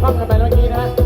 คอนกันไปเมื่อกี้นะฮะ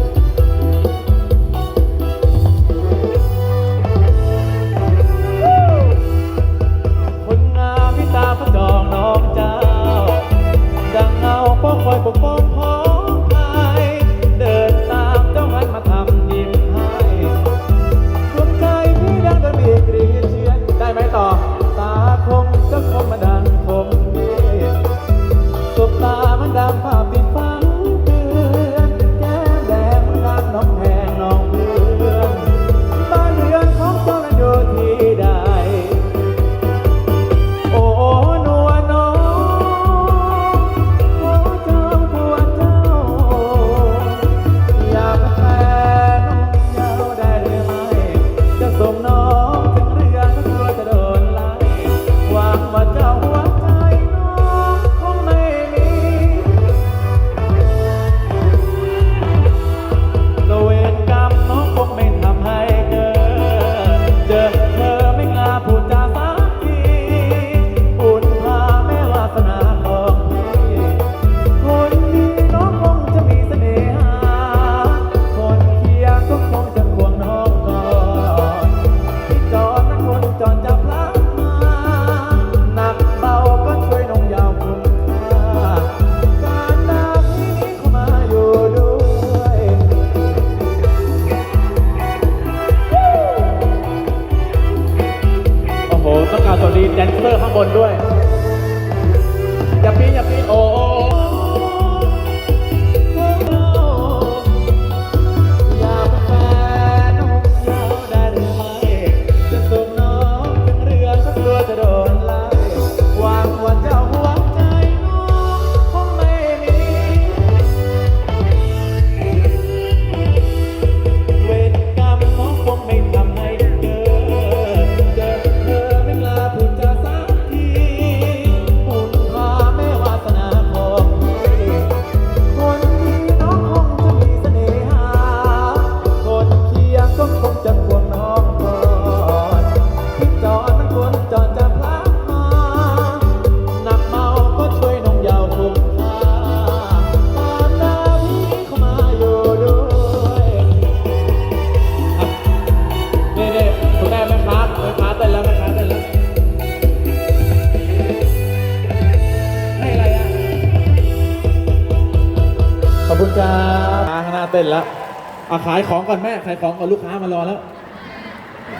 แดนเซอร์ข้างบนด้วย เต้นแล้วอาขายของก่อนแม่ขายของก่อนลูกค้ามารอแล้ว